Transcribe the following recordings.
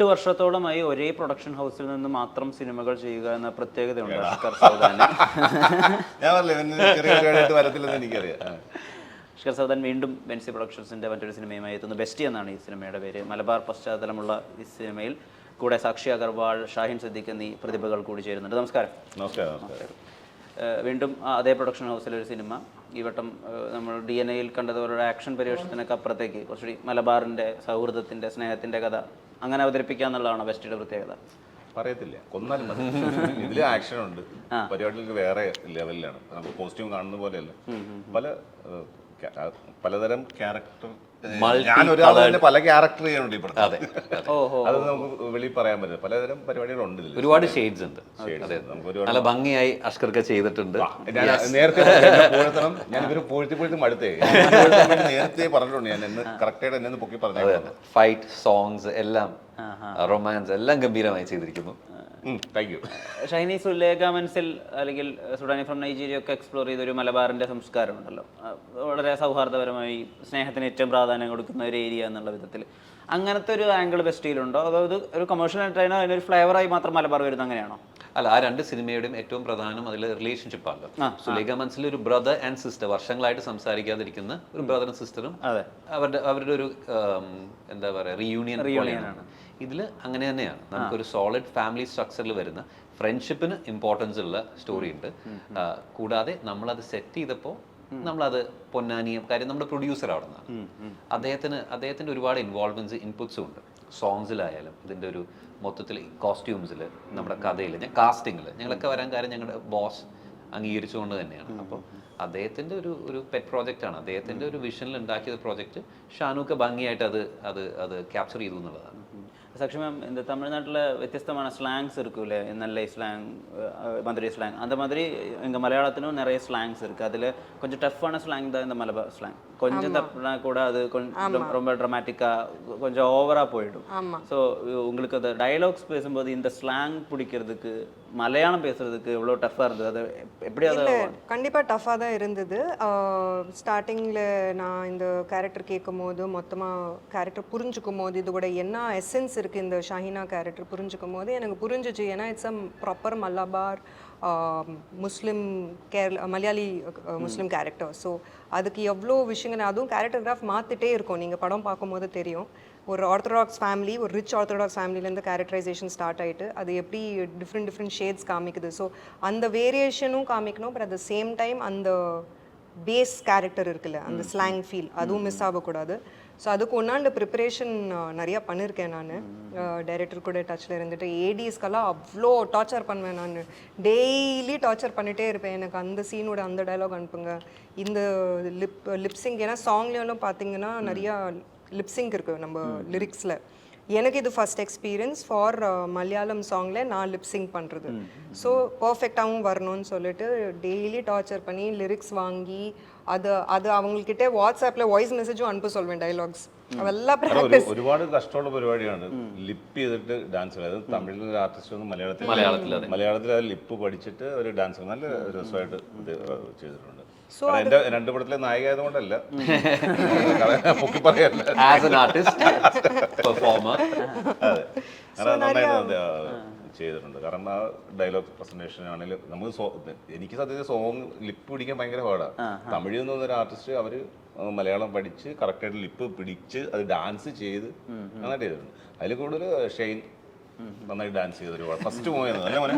എട്ട് വർഷത്തോളമായി ഒരേ പ്രൊഡക്ഷൻ ഹൗസിൽ നിന്ന് മാത്രം സിനിമകൾ ചെയ്യുക എന്ന പ്രത്യേകതയുണ്ട് അഷ്കർ സൗദാന് ഞാൻ എനിക്കറിയാം. അഷ്കർ സൗദാൻ വീണ്ടും ബെൻസി പ്രൊഡക്ഷൻസിന്റെ മറ്റൊരു സിനിമയുമായി എത്തുന്നു. ബെസ്റ്റി എന്നാണ് ഈ സിനിമയുടെ പേര്. മലബാർ പശ്ചാത്തലമുള്ള ഈ സിനിമയിൽ കൂടെ സാക്ഷി അഗർവാൾ ഷാഹിൻ സദ്ദിഖ് എന്നീ പ്രതിഭകൾ കൂടി ചേരുന്നുണ്ട്. നമസ്കാരം. നമസ്കാരം വീണ്ടും അതേ പ്രൊഡക്ഷൻ ഹൗസിലെ ഒരു സിനിമ ഈ വട്ടം നമ്മൾ ഡി എൻ എയിൽ കണ്ടതുപോലെ ആക്ഷൻ പരിവേഷത്തിനൊക്കെ അപ്പുറത്തേക്ക് കുറച്ചുകൂടി മലബാറിന്റെ സൗഹൃദത്തിന്റെ സ്നേഹത്തിന്റെ കഥ അങ്ങനെ അവതരിപ്പിക്കുക എന്നുള്ളതാണ് ബെസ്റ്റിയുടെ പ്രത്യേകത. പറയത്തില്ല. കൊന്നാലും മതി. ഇതിൽ ആക്ഷൻ ഉണ്ട്. പരിപാടികൾക്ക് വേറെ ലെവലിലാണ് നമുക്ക് കോസ്റ്റ്യൂം കാണുന്ന പോലെയല്ല. പല പലതരം ക്യാരക്ടർ പല ക്യാരക്ടർ ചെയ്യാനുണ്ട് ഈ പടത്തിൽ. അതെ അതെ. ഓഹോ. അത് നമുക്ക് വെളിയിൽ പറയാൻ പറ്റില്ല. പലതരം പരിപാടികളുണ്ട് ഇതിൽ ഒരുപാട് ഷെയ്ഡ്സ് ഉണ്ട്. അതെ. നല്ല ഭംഗിയായി അഷ്കർക്ക് ചെയ്തിട്ടുണ്ട്. ഞാൻ നേരത്തെ ഞാൻ ഇവർ പൂഴ്ത്തി പൂഴ്ത്തി മടുത്തേ. എന്നെ പുകഴ്ത്താൻ വേണ്ടി നേരത്തെ പറഞ്ഞിട്ടുണ്ട്. ഞാൻ എന്ന് കറക്റ്റായിട്ട് എന്നെ ഒന്ന് പൊക്കി പറഞ്ഞേക്കാം. ഫൈറ്റ് സോങ്സ് എല്ലാം. റൊമാൻസ് എല്ലാം ഗംഭീരമായി ചെയ്തിരിക്കുന്നു. താങ്ക് യു ഷൈനി സുലേഖ അല്ലെങ്കിൽ സുഡാനി ഫ്രം നൈജീരിയ ഒക്കെ എക്സ്പ്ലോർ ചെയ്ത ഒരു മലബാറിന്റെ സംസ്കാരം ഉണ്ടല്ലോ. വളരെ സൗഹാർദ്ദപരമായി സ്നേഹത്തിന് ഏറ്റവും പ്രാധാന്യം കൊടുക്കുന്ന ഒരു ഏരിയ എന്നുള്ള വിധത്തിൽ. അങ്ങനത്തെ ഒരു ആംഗിൾ ബെസ്റ്റിയിലുണ്ടോ അതോ ഇത് ഒരു കൊമേഴ്ഷ്യൽ ആയിട്ടാണോ അതിനൊരു ഫ്ലേവറായി മാത്രം മലബാർ വരുന്നത് അങ്ങനെയാണോ? അല്ല ആ രണ്ട് സിനിമയുടെയും ഏറ്റവും പ്രധാനം അതിൽ റിലേഷൻഷിപ്പ് ആണ്. സുലേഖ മനസ്സിൽ ഒരു ബ്രദർ ആൻഡ് സിസ്റ്റർ വർഷങ്ങളായിട്ട് സംസാരിക്കാതിരിക്കുന്ന ഒരു ബ്രദറും സിസ്റ്ററും അവരുടെ അവരുടെ ഒരു എന്താ പറയുക റിയൂണിയൻ പോലെയാണ്. ഇതിൽ അങ്ങനെ തന്നെയാണ്. നമുക്കൊരു സോളിഡ് ഫാമിലി സ്ട്രക്ചറിൽ വരുന്ന ഫ്രണ്ട്ഷിപ്പിന് ഇമ്പോർട്ടൻസ് ഉള്ള സ്റ്റോറി ഉണ്ട്. കൂടാതെ നമ്മളത് സെറ്റ് ചെയ്തപ്പോൾ നമ്മളത് പൊന്നാനിയും കാര്യം നമ്മുടെ പ്രൊഡ്യൂസർ അവിടെ നിന്നാണ്. അദ്ദേഹത്തിന് അദ്ദേഹത്തിന്റെ ഒരുപാട് ഇൻവോൾവ്മെന്റ്സ് ഇൻപുട്സും ഉണ്ട്. സോങ്സിലായാലും ഇതിന്റെ ഒരു മൊത്തത്തിൽ കോസ്റ്റ്യൂംസിൽ നമ്മുടെ കഥയിൽ ഞാൻ കാസ്റ്റിങ്ങിൽ ഞങ്ങളൊക്കെ വരാൻ കാര്യം ഞങ്ങളുടെ ബോസ് അംഗീകരിച്ചുകൊണ്ട് തന്നെയാണ്. അപ്പോൾ അദ്ദേഹത്തിന്റെ ഒരു ഒരു പെറ്റ് പ്രോജക്റ്റ് ആണ്. അദ്ദേഹത്തിന്റെ ഒരു വിഷനിൽ ഉണ്ടാക്കിയ പ്രോജക്റ്റ് ഷാനൂക്ക് ഭംഗിയായിട്ട് അത് അത് അത് ക്യാപ്ചർ ചെയ്തു എന്നുള്ളതാണ്. சாட்சி மேம் இந்த தமிழ்நாட்டில் வித்தியஸ்தமான ஸ்லாங்ஸ் இருக்குல்ல நெல்லை ஸ்லாங் மதுரை ஸ்லாங். அந்த மாதிரி எங்கள் மலையாளத்திலும் நிறைய ஸ்லாங்ஸ் இருக்குது அதில் கொஞ்சம் டஃப்பான ஸ்லாங் தான் இந்த மலபார் ஸ்லாங். கொஞ்சம் தப்புனா கூட அது கொஞ்சம் ரொம்ப ட்ரமாட்டிக்காக கொஞ்சம் ஓவராக போயிடும். ஸோ உங்களுக்கு அந்த டயலாக்ஸ் பேசும்போது இந்த ஸ்லாங் பிடிக்கிறதுக்கு மலையாளம் பேசுறதுக்கு எவ்வளோ டஃப்பாக இருந்தது. அது எப்படி அதை கண்டிப்பாக டஃப்பாக தான் இருந்தது. ஸ்டார்டிங்கில் நான் இந்த கேரக்டர் கேட்கும் போது மொத்தமாக கேரக்டர் புரிஞ்சுக்கும் போது இதோட என்ன எசன்ஸ் இருக்குது இந்த ஷாஹினா கேரக்டர் புரிஞ்சுக்கும் போது எனக்கு புரிஞ்சிச்சு. ஏன்னா it's a proper Malabar Muslim Kerala Malayali Muslim character so அதுக்கு எவ்வளோ விஷயங்கள் அதுவும் கேரக்டர் கிராஃப் மாற்றிட்டே இருக்கும். நீங்கள் படம் பார்க்கும்போது தெரியும். ஒரு ஆர்த்தடாக்ஸ் ஃபேமிலி ஒரு ரிச் ஆர்த்தடாக்ஸ் ஃபேமிலிலேருந்து கேரக்டரைசேஷன் ஸ்டார்ட் ஆயிட்டு அது எப்படி டிஃப்ரெண்ட் டிஃப்ரெண்ட் ஷேட்ஸ் காமிக்குது. ஸோ அந்த வேரியேஷனும் காமிக்கணும் but at the same time அந்த பேஸ் கேரக்டர் இருக்குல்ல அந்த ஸ்லாங் ஃபீல் அதுவும் மிஸ் ஆகக்கூடாது. ஸோ அதுக்கு ஒன்றாண்டு ப்ரிப்பரேஷன் நிறையா பண்ணியிருக்கேன் நான். டைரக்டர் கூட டச்சில் இருந்துட்டு ஏடிஸ்க்கெல்லாம் அவ்வளோ டார்ச்சர் பண்ணுவேன் நான். டெய்லி டார்ச்சர் பண்ணிகிட்டே இருப்பேன். எனக்கு அந்த சீனோட அந்த டயலாக் அனுப்புங்க. இந்த லிப் லிப்ஸிங் ஏன்னா சாங்லேயும் பார்த்தீங்கன்னா நிறையா லிப்ஸிங் இருக்குது நம்ம லிரிக்ஸில் எனக்கு இது ஃபர்ஸ்ட் எக்ஸ்பீரியன்ஸ் ஃபார் மலையாளம் சாங்கில் நான் லிப்ஸிங் பண்ணுறது ஸோ பர்ஃபெக்டாகவும் வரணும்னு சொல்லிட்டு டெய்லி டார்ச்சர் பண்ணி லிரிக்ஸ் வாங்கி அது அது அவங்கக்கிட்ட வாட்ஸ்அப்பில் வாய்ஸ் மெசேஜும் அனுப்ப சொல்வேன் டைலாக்ஸ் അവെല്ലാം അത് ഒരു- പ്രാക്ടീസ് ഒരുപാട് കഷ്ടമുള്ള പരിപാടിയാണ് ലിപ്പ് ചെയ്തിട്ട് ഡാൻസ് അതായത് തമിഴിലെ ആർട്ടിസ്റ്റ് ഒന്നും മലയാളത്തിൽ മലയാളത്തിൽ, മലയാളത്തിൽ അത് ലിപ്പ് പഠിച്ചിട്ട് ഒരു ഡാൻസ് നല്ല രസമായിട്ട് ഇത് ചെയ്തിട്ടുണ്ട് കാരണം എന്റെ രണ്ട് പടത്തിലെ നായിക ആയതുകൊണ്ടല്ല കാരണം പൊക്കി പറയല്ല ആസ് എൻ ആർട്ടിസ്റ്റ് പെർഫോമർ അതെ കാരണം നന്നായിട്ട് അത് ചെയ്തിട്ടുണ്ട്. കാരണം ആ ഡയലോഗ് പ്രസന്റേഷൻ ആണെങ്കിലും സോ- എനിക്ക് സത്യത്തിൽ സോങ് ലിപ്പ് പിടിക്കാൻ ഭയങ്കര പാടാണ് തമിഴിൽ നിന്ന് ഒരു ആർട്ടിസ്റ്റ് അവർ മലയാളം പഠിച്ച് കറക്റ്റായിട്ട് ലിപ്പ് പിടിച്ച് അത് ഡാൻസ് ചെയ്ത് നന്നായിട്ട് ചെയ്തിട്ടുണ്ട്. അതിൽ കൂടുതൽ ഷെയ്ൻ നന്നായി ഡാൻസ് ചെയ്ത ഒരുപാട് ഫസ്റ്റ് മൂവിയാണ് അല്ലേ മോനെ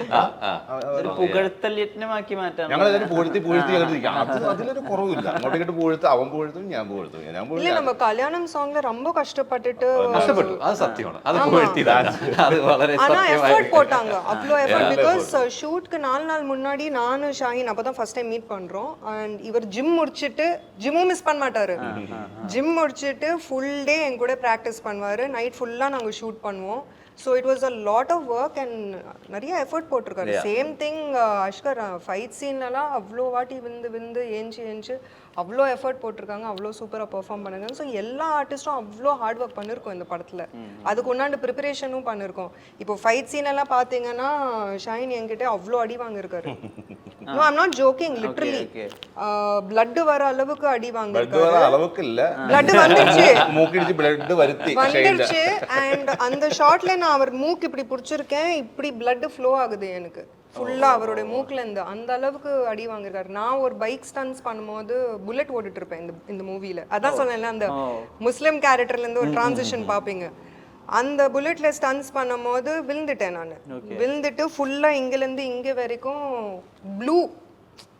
ഒരു പുകഴ്ത്തൽ യജ്ഞമാക്കി മാറ്റാൻ ഞങ്ങൾ അതിന് പൂഴ്ത്തി പൂഴ്ത്തി കണ്ടിരിക്കാം അത് അതിലൊരു കുറവില്ല അങ്ങോട്ടേക്ക് പൂഴ്ത്ത് അവൻ പൂഴ്ത്തും ഞാൻ പൂഴ്ത്തും ഞാൻ இல்லை പൂഴ്ത്തി நம்ம கல்யாணம் சாங்ல ரொம்ப கஷ்டப்பட்டுட்டு കഷ്ടപ്പെട്ടു അത് സത്യമാണ് അത് പുകഴ്ത്തിയതാണ് അത് വളരെ ஆனா സത്യമായി எஃபர்ட் போட்டாங்க அவ்வளோ எஃபர்ட் பிகாஸ் ஷூட்க்கு நாலு நாள் முன்னாடி நானும் ஷாஹின் அப்பதான் ஃபர்ஸ்ட் டைம் மீட் பண்றோம் அண்ட் இவர் ஜிம் முடிச்சிட்டு ஜிம்மும் மிஸ் பண்ண மாட்டாரு ஜிம் முடிச்சிட்டு ஃபுல் டே என் கூட ப்ராக்டிஸ் பண்ணுவாரு நைட் ஃபுல்லா நாங்க ஷூட் பண்ணுவோம் so it was a lot of work and நிறைய எஃபர்ட் போட்டிருக்காரு. சேம் திங் அஷ்கர் ஃபைட் சீன்லலாம் அவ்வளோ வாட்டி விந்து விந்து ஏஞ்சி ஏஞ்சி அவ்வளோ எஃபர்ட் போட்டிருக்காங்க. அவ்வளோ சூப்பராக பெர்ஃபார்ம் பண்ணுங்க ஸோ எல்லா ஆர்டிஸ்ட்டும் அவ்வளோ ஹார்ட் ஒர்க் பண்ணியிருக்கோம் இந்த படத்தில். அதுக்கு உண்டாண்டு ப்ரிப்பரேஷனும் பண்ணியிருக்கோம் இப்போ ஃபைட் சீன் எல்லாம் பார்த்தீங்கன்னா ஷைன் என்கிட்ட அவ்வளோ அடி வாங்கியிருக்காரு. No I'm not joking literally okay. blood வர அளவுக்கு அடி ബ്ലഡ് வாங்கிருக்காரு വരെ അളവൊക്കില്ല blood வந்துருச்சு മൂക്കിടിച്ച് ബ്ലഡ് വരുത്തി வந்துருச்சு அண்ட் அந்த ஷாட்ல நான் அவர் மூக்கு இப்படி பிடிச்சிருக்கேன் இப்படி blood ஃப்ளோ ஆகுது எனக்கு ஃபுல்லா அவருடைய மூக்குல இருந்து அந்த அளவுக்கு அடி வாங்கிருக்காரு நான் ஒரு பைக் ஸ்டன்ஸ் பண்ணும்போது புல்லட் ஓட்டிட்டு இருப்பேன் இந்த இந்த மூவில அதான் சொன்னேன்ல அந்த முஸ்லிம் கேரக்டர்ல இருந்து ஒரு டிரான்சிஷன் பாப்பீங்க அந்த புல்லட்ல ஸ்டன்ஸ் பண்ணும்போது விழுந்துட்டேன் நான் விழுந்துட்டு ஃபுல்லா இங்க இருந்து இங்க வரைக்கும் ப்ளூ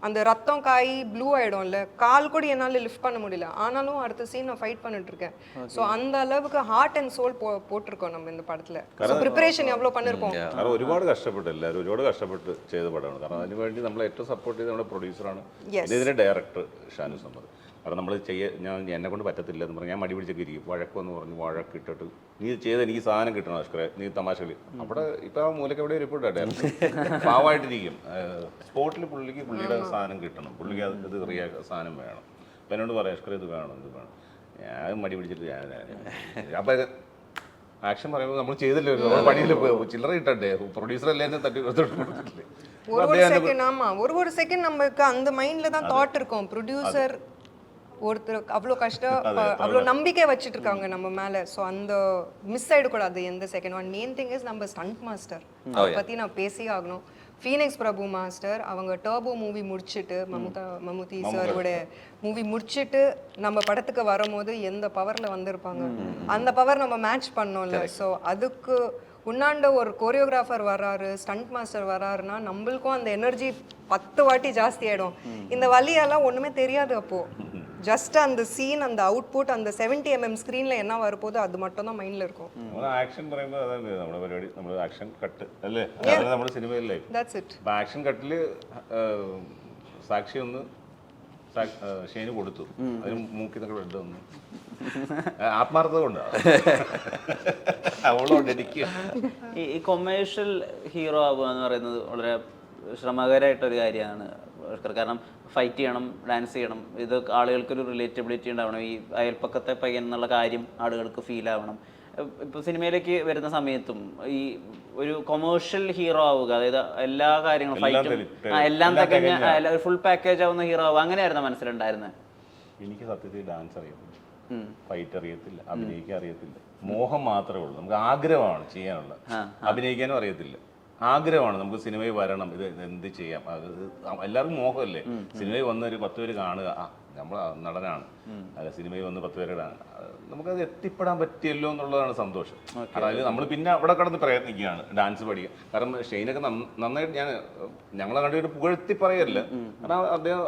அந்த ரத்தம் காய் ப்ளூ ஆயிடும்ல கால் கூட என்னால லிஃப்ட் பண்ண முடியல ஆனாலும் அடுத்த சீன் நான் ஃபைட் பண்ணிட்டு இருக்கேன் ஸோ அந்த அளவுக்கு ஹார்ட் அண்ட் சோல் போ போட்டிருக்கோம் நம்ம இந்த படத்துல ஸோ ப்ரிப்பரேஷன் எவ்வளோ பண்ணிருப்போம் കാരണം ഒരുപാട് കഷ്ടപ്പെട്ടു എല്ലാവരും ഒരുപാട് കഷ്ടപ്പെട്ട് ചെയ്ത പടമാണ് കാരണം അതിന് വേണ്ടി നമ്മൾ ഏറ്റവും സപ്പോർട്ട് ചെയ്ത നമ്മുടെ പ്രൊഡ്യൂസറാണ് Yes. ഇതിന്റെ ഡയറക്ടർ ഷാനു സമ്മത് കാരണം നമ്മൾ ചെയ്യ ഞാൻ എന്നെ കൊണ്ട് പറ്റത്തില്ല എന്ന് പറഞ്ഞ് ഞാൻ മടി പിടിച്ചൊക്കെ ഇരിക്കും വഴക്കെന്ന് പറഞ്ഞ് വഴക്കിട്ടിട്ട് നീ ചെയ്ത് എനിക്ക് സാധനം കിട്ടണം അഷ്കറെ നീ തമാശകളി അവിടെ ഇപ്പൊ ആ മൂലക്ക് എവിടെ ഇരിപ്പുണ്ട് ഡയറക്ടർ പാവമായിട്ടിരിക്കും സ്പോട്ടിൽ പുള്ളിക്ക് പുള്ളിയുടെ സാധനം കിട്ടണം പുള്ളിക്ക് അത് ഇത് റിയാ സാധനം വേണം അപ്പൊ എന്നോട് പറയാം അഷ്കറെ ഇത് വേണം ഇത് വേണം ഞാൻ മടി പിടിച്ചിട്ട് ഞാൻ അപ്പൊ ആക്ഷൻ പറയുമ്പോൾ നമ്മൾ ചെയ്തില്ലേ നമ്മൾ പണിയിൽ ചില്ലറ ഇട്ടണ്ടേ പ്രൊഡ്യൂസർ അല്ലേ എന്നെ തട്ടി കൊടുത്തിട്ടില്ലേ ஒரு ஒரு செகண்ட் ஆமா ஒரு ஒரு செகண்ட் நமக்கு அந்த மைண்ட்ல தான் தாட் இருக்கும் ப்ரொடியூசர் ஒருத்தர் அவ்வளோ கஷ்டம் அவ்வளோ நம்பிக்கை வச்சுட்டு இருக்காங்க நம்ம மேல. ஸோ அந்த மிஸ் ஆயிடக்கூடாது எந்த second one main thing is நம்ம ஸ்டண்ட் மாஸ்டர் அதை பத்தி நான் பேசியே ஆகணும். ஃபீனிக்ஸ் பிரபு மாஸ்டர் அவங்க டர்போ மூவி முடிச்சிட்டு மமுதா மமுதி சாரோட மூவி முடிச்சிட்டு நம்ம படத்துக்கு வரும்போது எந்த பவர்ல வந்திருப்பாங்க? அந்த பவர் நம்ம மேட்ச் பண்ணோம்ல. ஸோ அதுக்கு உன்னாண்ட ஒரு கோரியோகிராஃபர் வராரு ஸ்டண்ட் மாஸ்டர் வராருன்னா நம்மளுக்கும் அந்த எனர்ஜி பத்து வாட்டி ஜாஸ்தி ஆயிடும். இந்த வழியெல்லாம் ஒண்ணுமே தெரியாது அப்போ. ஜஸ்ட் அந்த சீன் அந்த அவுட்புட் அந்த 70 எம்எம் ஸ்க்ரீன்ல என்ன வரப்போதோ அது மட்டும் தான் மைண்ட்ல இருக்கும் നമ്മൾ ആക്ഷൻ പറയുമ്പോൾ അതാണ് നമ്മുടെ പരിപാടി നമ്മൾ ആക്ഷൻ കട്ട് അല്ലേ അതാണ് നമ്മുടെ സിനിമയിലെ தட்ஸ் ഇറ്റ് അപ്പൊ ആക്ഷൻ കട്ടില് സാക്ഷി ഒന്ന് സാ- ആ, ഷെയ്ന് കൊടുത്തു അതിന് മൂക്കിന്നൊക്കെ ബ്ലഡ് വന്നു ആ, ആത്മാർത്ഥത കൊണ്ട് അവളോട് എനിക്ക് ഈ ഈ കൊമേഴ്ഷ്യൽ ഹീറോ ആവുക എന്ന് പറയുന്നത് വളരെ ശ്രമകരമായിട്ടൊരു കാര്യമാണ് ഓസ്കർ. കാരണം ഫൈറ്റ് ചെയ്യണം ഡാൻസ് ചെയ്യണം. ഇത് ആളുകൾക്കൊരു റിലേറ്റബിലിറ്റി ഉണ്ടാവണം. ഈ അയൽപ്പക്കത്തെ പയ്യൻ എന്നുള്ള കാര്യം ആളുകൾക്ക് ഫീൽ ആവണം. ഇപ്പോൾ സിനിമയിലേക്ക് വരുന്ന സമയത്തും ഈ ഒരു കൊമേഴ്ഷ്യൽ ഹീറോ ആവുക അതായത് എല്ലാ കാര്യങ്ങളും ഫൈറ്റ് എല്ലാം തികഞ്ഞ ഫുൾ പാക്കേജ് ആവുന്ന ഹീറോ ആവുക. അങ്ങനെയായിരുന്നു മനസ്സിലുണ്ടായിരുന്നത് എനിക്ക് സത്യത്തിൽ ഡാൻസ് അറിയത്തില്ല. ഫൈറ്റ് അറിയത്തില്ല. അഭിനയിക്കാൻ അറിയത്തില്ല. മോഹം മാത്രമേ ഉള്ളൂ. നമുക്ക് ആഗ്രഹമാണ് ചെയ്യാനുള്ള. അഭിനയിക്കാനും അറിയത്തില്ല. ആഗ്രഹമാണ് നമുക്ക് സിനിമയിൽ വരണം. ഇത് എന്ത് ചെയ്യാം? അത് എല്ലാവർക്കും മോഹമല്ലേ? സിനിമയിൽ വന്ന് ഒരു പത്ത് പേര് കാണുക. ആ നമ്മൾ നടനാണ്. അല്ല സിനിമയിൽ വന്ന് പത്ത് പേര് കാണുക. അത് നമുക്കത് എത്തിപ്പെടാൻ പറ്റിയല്ലോ എന്നുള്ളതാണ് സന്തോഷം. അതായത് നമ്മൾ പിന്നെ അവിടെ കിടന്ന് പ്രയത്നിക്കുകയാണ് ഡാൻസ് പഠിക്കുക. കാരണം ഷെയ്നൊക്കെ നന്ന- നന്നായിട്ട് ഞാൻ ഞങ്ങളെ കണ്ടിട്ട് പുകഴ്ത്തി പറയല്ല കാരണം അദ്ദേഹം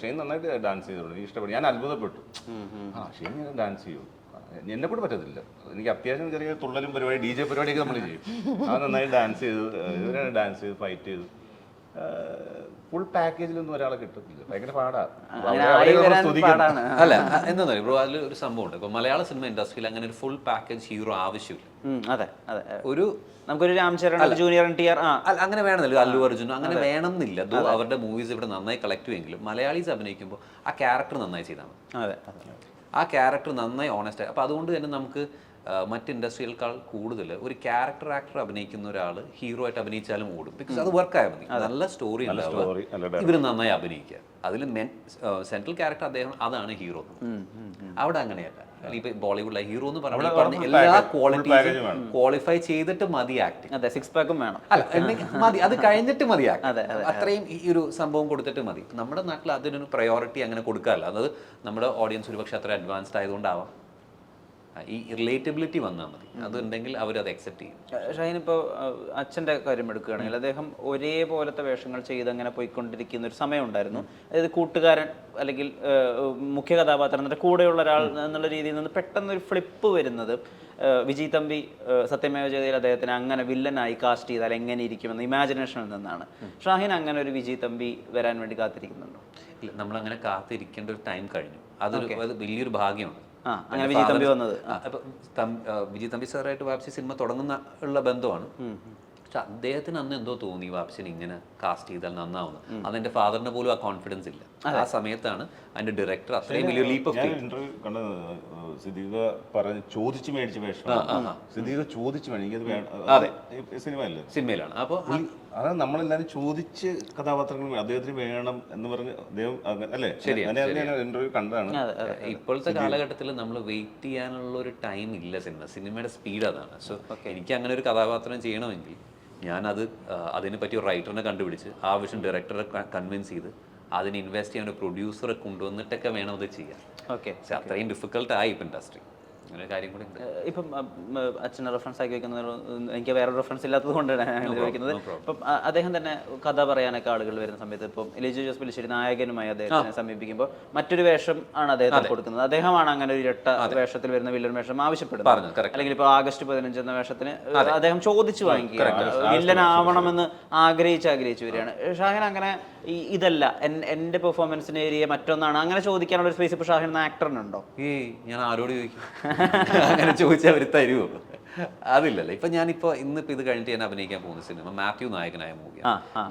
ഷെയ്ൻ നന്നായിട്ട് ഡാൻസ് ചെയ്തിട്ടുണ്ട് ഇഷ്ടപ്പെട്ടു. ഞാൻ അത്ഭുതപ്പെട്ടു. ആ ഷെയ്ൻ ഡാൻസ് ചെയ്യും എന്നെ കൂടെ പറ്റത്തില്ല. എനിക്ക് അത്യാവശ്യം ചെറിയ തുള്ളലും പരിപാടി ഡി ജെ പരിപാടിയൊക്കെ നമ്മൾ ചെയ്യും. അത് നന്നായി ഡാൻസ് ചെയ്തു ഇവരാണ് ഡാൻസ് ചെയ്ത് ഫൈറ്റ് ചെയ്തു. ഫുൾ പാക്കേജിലൊന്നും ഒരാളെ കിട്ടത്തില്ല. ഭയങ്കര. പാടാണ്. അല്ല എന്താ ബ്രോ അതിൽ ഒരു സംഭവം ഉണ്ട്. ഇപ്പൊ മലയാള സിനിമ ഇൻഡസ്ട്രിയിൽ അങ്ങനെ ഒരു ഫുൾ പാക്കേജ് ഹീറോ ആവശ്യമില്ല. അതെ അതെ. ഒരു നമുക്കൊരു Ram Charan junior N T R ആ. അല്ല അങ്ങനെ വേണമെന്നില്ല അല്ലു അർജുൻ അങ്ങനെ വേണമെന്നില്ല. ദോ അവരുടെ മൂവീസ് ഇവിടെ നന്നായി കളക്ട് ചെയ്യുമെങ്കിലും മലയാളീസ് അഭിനയിക്കുമ്പോൾ ആ ക്യാരക്ടർ നന്നായി ചെയ്താൽ മതി. അതെ അതെ. ആ ക്യാരക്ടർ നന്നായി ഓണസ്റ്റ് അപ്പോൾ അതുകൊണ്ട് തന്നെ നമുക്ക് മറ്റ് ഇൻഡസ്ട്രിയേക്കാൾ കൂടുതൽ ഒരു ക്യാരക്ടർ ആക്ടർ അഭിനയിക്കുന്ന ഒരാൾ ഹീറോ ആയിട്ട് അഭിനയിച്ചാലും ഓടും. ബിക്കോസ് അത് വർക്ക് ആയാൽ മതി. നല്ല സ്റ്റോറി ഉണ്ടാവുക. ഇവർ നന്നായി അഭിനയിക്കുക. അതിൽ മെൻ സെൻട്രൽ ക്യാരക്ടർ അദ്ദേഹം അതാണ് ഹീറോ അവിടെ അങ്ങനെയല്ല. ഇപ്പൊ ബോളിവുഡിലെ ഹീറോ എന്ന് പറഞ്ഞ അവിടെ പറഞ്ഞ full എല്ലാ ക്വാളിറ്റി ക്വാളിറ്റീസും ക്വാളിഫൈ ചെയ്തിട്ട് മതി ആക്ടിങ് അതെ സിക്സ് പാക്കും വേണം. അല്ല മതി. അത് കഴിഞ്ഞിട്ട് മതി അത്രയും ഈ ഒരു സംഭവം കൊടുത്തിട്ട് മതി. നമ്മുടെ നാട്ടിൽ അതിനൊരു പ്രയോറിറ്റി അങ്ങനെ കൊടുക്കാറില്ല. അത് നമ്മുടെ ഓഡിയൻസ് ഒരുപക്ഷെ അത്ര അഡ്വാൻസ്ഡ് ആയതുകൊണ്ടാവാം. ഈ റിലേറ്റബിലിറ്റി വന്നാൽ മതി. അതുണ്ടെങ്കിൽ അവരത് അക്സെപ്റ്റ് ചെയ്യും. ഷൈൻ ഇപ്പോൾ അച്ഛന്റെ കാര്യം എടുക്കുകയാണെങ്കിൽ അദ്ദേഹം ഒരേപോലത്തെ വേഷങ്ങൾ ചെയ്ത് അങ്ങനെ പോയിക്കൊണ്ടിരിക്കുന്ന ഒരു സമയം ഉണ്ടായിരുന്നു അതായത് കൂട്ടുകാരൻ അല്ലെങ്കിൽ മുഖ്യ കഥാപാത്രം എന്നിട്ട് കൂടെയുള്ള ഒരാൾ എന്നുള്ള രീതിയിൽ നിന്ന് പെട്ടെന്ന് ഒരു ഫ്ലിപ്പ് വരുന്നത് വിജയ് തമ്പി സത്യമേവ ജയതയിൽ അദ്ദേഹത്തിന് അങ്ങനെ വില്ലനായി കാസ്റ്റ് ചെയ്താൽ എങ്ങനെ ഇരിക്കുമെന്ന് ഇമാജിനേഷനിൽ നിന്നാണ്. ഷാഹിൻ അങ്ങനെ ഒരു വിജയ് തമ്പി വരാൻ വേണ്ടി കാത്തിരിക്കുന്നുണ്ടോ? ഇല്ല നമ്മളങ്ങനെ കാത്തിരിക്കേണ്ട ഒരു ടൈം കഴിഞ്ഞു. അതൊരു അത് വലിയൊരു ഭാഗ്യമാണ്. അങ്ങനെ വിജയ് തമ്പി വന്നത്. വിജയ് സാറായിട്ട് വാപ്സി സിനിമ തുടങ്ങുന്ന ഉള്ള ബന്ധമാണ്. പക്ഷെ അദ്ദേഹത്തിന് അന്ന് എന്തോ തോന്നി വാപ്സിനെ ഇങ്ങനെ കാസ്റ്റ് ചെയ്താൽ നന്നാവുന്നു അതെന്റെ ഫാദറിന് പോലും ആ കോൺഫിഡൻസ് ഇല്ല. ആ സമയത്താണ് അതിന്റെ ഡയറക്ടർ അത്രയും വലിയ ലീപ്പ് ഓഫ് ഞാൻ കണ്ട സിദ്ദീഖ പറഞ്ഞ് ചോദിച്ചു മേടിച്ച വേഷം സിദ്ദീഖ ചോദിച്ച് മേടിക്കും. അതെ. സിനിമയിലാണ്. അപ്പോൾ അതായത് നമ്മളെല്ലാരും ചോദിച്ച് കഥാപാത്രങ്ങൾ അദ്ദേഹത്തിന് വേണം എന്ന് പറഞ്ഞ് അദ്ദേഹം അല്ലേ? ഇന്റർവ്യൂ കണ്ടതാണ്. ഇപ്പോഴത്തെ കാലഘട്ടത്തിൽ നമ്മൾ വെയിറ്റ് ചെയ്യാനുള്ള ഒരു ടൈം ഇല്ല സിനിമ. സിനിമയുടെ സ്പീഡ് അതാണ്. സോ എനിക്ക് അങ്ങനെ ഒരു കഥാപാത്രം ചെയ്യണമെങ്കിൽ ഞാനത് ആ, അതിനെ പറ്റി ഒരു റൈറ്ററിനെ കണ്ടുപിടിച്ച് ആ ആവശ്യം ഡയറക്ടറെ കൺവിൻസ് ചെയ്ത് അതിന് ഇൻവെസ്റ്റ് ചെയ്യാൻ ഒരു പ്രൊഡ്യൂസറെ കൊണ്ടുവന്നിട്ടൊക്കെ വേണം അത് ചെയ്യാൻ. ഓക്കെ അത്രയും ഡിഫിക്കൽട്ട് ആയി ഇപ്പം ഇൻഡസ്ട്രി ഇപ്പം അച്ഛനെ റെഫറൻസ് ആക്കി വെക്കുന്ന എനിക്ക് വേറെ റെഫറൻസ് ഇല്ലാത്തത് കൊണ്ടാണ് ഞാൻ ചോദിക്കുന്നത് ഇപ്പം അദ്ദേഹം തന്നെ കഥ പറയാനൊക്കെ ആളുകൾ വരുന്ന സമയത്ത് ഇപ്പം എലിജു ജോസ് പിലിശ്ശേരി നായകനുമായി അദ്ദേഹത്തിനെ സമീപിക്കുമ്പോൾ മറ്റൊരു വേഷം ആണ് അദ്ദേഹത്തിന് കൊടുക്കുന്നത്. അദ്ദേഹമാണ് അങ്ങനെ ഒരു ഇരട്ട വേഷത്തിൽ വരുന്ന വില്ലൻ വേഷം ആവശ്യപ്പെടുന്നത്. അല്ലെങ്കിൽ ഇപ്പോൾ ആഗസ്റ്റ് പതിനഞ്ച് എന്ന വേഷത്തിന് അദ്ദേഹം ചോദിച്ചു വാങ്ങി വില്ലൻ ആവണമെന്ന് ആഗ്രഹിച്ച് ആഗ്രഹിച്ചു വരികയാണ്. ഷാഹിൻ അങ്ങനെ ഇതല്ല. എന്റെ പെർഫോമൻസിന് ഏരിയ മറ്റൊന്നാണ്. അങ്ങനെ ചോദിക്കാനുള്ള ഒരു സ്പേസ് ഇപ്പോൾ ഷാഹിൻ എന്ന ആക്ടറിനുണ്ടോ ഈ ഞാൻ ആരോട് ചോദിക്കും? അങ്ങനെ ചോദിച്ചാൽ അവർ തരുമോ അതില്ലല്ലോ. ഇപ്പൊ ഞാനിപ്പോ ഇന്നിപ്പോ ഇത് കഴിഞ്ഞിട്ട് ഞാൻ അഭിനയിക്കാൻ പോകുന്ന സിനിമ മാത്യു നായകനായ മൂവി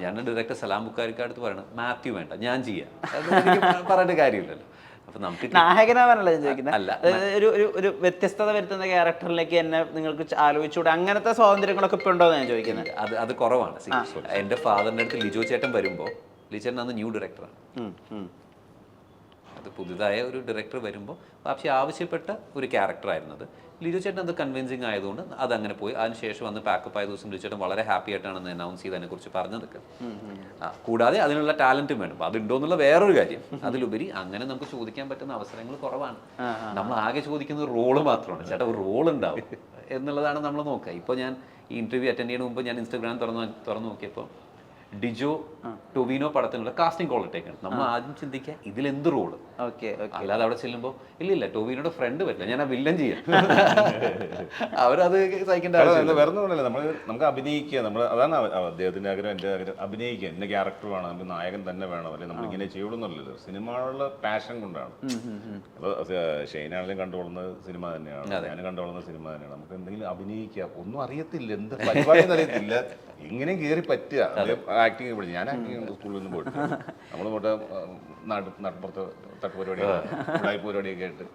ഞാൻ ഡയറക്ടർ സലാം ബുക്കാരിക്കാടുത്ത് പറയണം മാത്യു വേണ്ട ഞാൻ ചെയ്യാം. പറയേണ്ട കാര്യമില്ലല്ലോ. അപ്പൊ നമുക്ക് നായകനാവാനല്ല ഞാൻ ചോദിക്കുന്നത് അല്ല, ഒരു ഒരു ഒരു വ്യത്യസ്തത വരുത്തുന്ന ക്യാരക്ടറിലേക്ക് എന്നെ നിങ്ങൾക്ക് ആലോചിച്ചുകൂടെ അങ്ങനത്തെ സ്വാതന്ത്ര്യങ്ങളൊക്കെ ഇപ്പൊ ഉണ്ടോ ഞാൻ ചോദിക്കുന്നത് അത് അത് കുറവാണ്. എന്റെ ഫാദറിന്റെ അടുത്ത് ലിജോ ചേട്ടൻ വരുമ്പോ ലിജോ ചേട്ടൻ അന്ന് ന്യൂ ഡയറക്ടറാണ്. അത് പുതുതായ ഒരു ഡയറക്ടർ വരുമ്പോൾ പക്ഷേ ആവശ്യപ്പെട്ട ഒരു ക്യാരക്ടറായിരുന്നത് ലിജു ചേട്ടൻ അത് കൺവിൻസിങ് ആയതുകൊണ്ട് അത് അങ്ങനെ പോയി അതിനുശേഷം വന്ന് പാക്കപ്പ് ആയ ദിവസം ലിജു ചേട്ടൻ വളരെ ഹാപ്പി ആയിട്ടാണ് അനൗൺസ് ചെയ്തതിനെ കുറിച്ച് പറഞ്ഞതൊക്കെ. കൂടാതെ അതിനുള്ള ടാലന്റും വേണം. അപ്പൊ അതുണ്ടോ എന്നുള്ള വേറൊരു കാര്യം. അതിലുപരി അങ്ങനെ നമുക്ക് ചോദിക്കാൻ പറ്റുന്ന അവസരങ്ങൾ കുറവാണ്. നമ്മൾ ആകെ ചോദിക്കുന്നത് റോൾ മാത്രമാണ്. ചേട്ടാ ഒരു റോൾ ഉണ്ടാവും. എന്നുള്ളതാണ് നമ്മൾ നോക്കുക. ഇപ്പോൾ ഞാൻ ഈ ഇന്റർവ്യൂ അറ്റൻഡ് ചെയ്യുന്ന മുമ്പ് ഞാൻ ഇൻസ്റ്റാഗ്രാം തുറന്നു തുറന്നു നോക്കിയപ്പോൾ ഡിജോ ടൊവിനോ പടത്തിനുള്ള കാസ്റ്റിംഗ് കോൾ ഇട്ടേക്കാണ്. നമ്മൾ ആദ്യം ചിന്തിക്കുക ഇതിൽ ഇതിലെന്ത് റോൾ ഓക്കെ ഓക്കെ. അല്ലാതെ അവിടെ ചെല്ലുമ്പോൾ ഇല്ല ഇല്ല ടൊവിനോട് ഫ്രണ്ട് പറ്റില്ല ഞാൻ ആ വില്ലൻ ചെയ്യാം. അവരത് സഹിക്കേണ്ട വേറെ നമ്മൾ നമുക്ക് അഭിനയിക്കുക. നമ്മൾ അതാണ് അദ്ദേഹത്തിന്റെ ആഗ്രഹം എന്റെ ആഗ്രഹം. അഭിനയിക്കുക. എന്റെ ക്യാരക്ടർ വേണം നമുക്ക് നായകൻ തന്നെ വേണം അല്ലെങ്കിൽ നമ്മൾ ഇങ്ങനെ ചെയ്യുള്ളൂന്നല്ലല്ലോ സിനിമയുള്ള പാഷൻ കൊണ്ടാണ്. അപ്പോൾ ഷെയ്നാണെങ്കിലും കണ്ടുകൊള്ളുന്നത് സിനിമ തന്നെയാണ്. ഞാൻ കണ്ടുകൊള്ളുന്ന സിനിമ തന്നെയാണ്. നമുക്ക് എന്തെങ്കിലും അഭിനയിക്കുക. ഒന്നും അറിയത്തില്ല. എന്ത് പരിപാടി അറിയത്തില്ല. എങ്ങനെ കയറി പറ്റുക. ആക്ടിങ് പഠിച്ചു. ഞാൻ ആക്ടിങ് സ്കൂളിൽ നിന്ന് പോയിട്ട്. നമ്മൾ പോട്ടെ നാട്ട് നാട്ടുപുറത്ത് തട്ടുപരിപാടി പരിപാടിയൊക്കെ ആയിട്ട്.